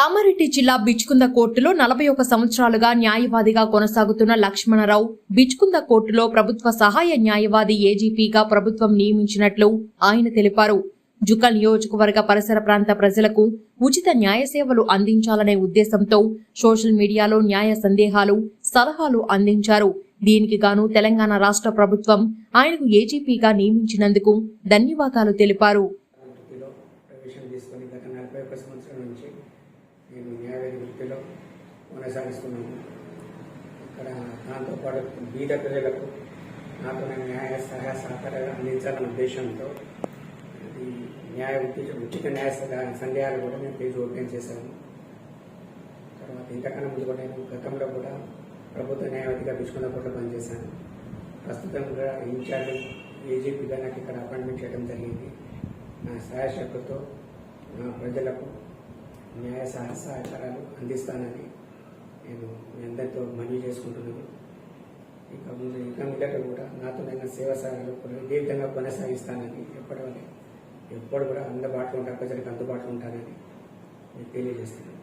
కామారెడ్డి జిల్లా బిచ్కుంద కోర్టులో నలభై ఒక సంవత్సరాలుగా న్యాయవాదిగా కొనసాగుతున్న లక్ష్మణరావు బిచ్కుంద కోర్టులో ప్రభుత్వ సహాయ న్యాయవాది ఏజీపీగా ప్రభుత్వం నియమించినట్లు ఆయన తెలిపారు. జుకల్ నియోజకవర్గ పరిసర ప్రాంత ప్రజలకు ఉచిత న్యాయ సేవలు అందించాలనే ఉద్దేశంతో సోషల్ మీడియాలో న్యాయ సందేహాలు సలహాలు అందించారు. దీనికి గాను తెలంగాణ రాష్ట్ర ప్రభుత్వం ఆయనకు ఏజీపీగా నియమించినందుకు ధన్యవాదాలు తెలిపారు. మేము నేను న్యాయవాది వృత్తిలో కొనసాగిస్తున్నాను. ఇక్కడ దాంతోపాటు బీద ప్రజలకు నాకు నేను న్యాయ సహాయ సహకారాలు అందించాలన్న ఉద్దేశంతో ఈ న్యాయ ఉచిత ఉచిత న్యాయ సందేహాలు కూడా నేను పేజ్ ఓపెన్ చేశాను. తర్వాత ఇంతకన్నా ముందు కూడా నేను గతంలో కూడా ప్రభుత్వ న్యాయవాదిగా బిచ్చుకున్న కూడా పనిచేశాను. ప్రస్తుతం కూడా ఇన్ఛార్జ్ ఏజీపీగా నాకు ఇక్కడ అపాయింట్మెంట్ చేయడం జరిగింది. నా సహాయ శక్తితో ప్రజలకు న్యాయ సహాయ సహకారాలు అందిస్తానని నేను మీ అందరితో మనవి చేసుకుంటున్నాను. ఇక ముందు ఇంకా మీదట కూడా నాతో నేను సేవ సహాయాలు కూడా ఇదే విధంగా కొనసాగిస్తానని ఎప్పటి ఎప్పుడు కూడా అందుబాటులో ఉంటాను ప్రజలకు అందుబాటులో ఉంటానని నేను తెలియజేస్తున్నాను.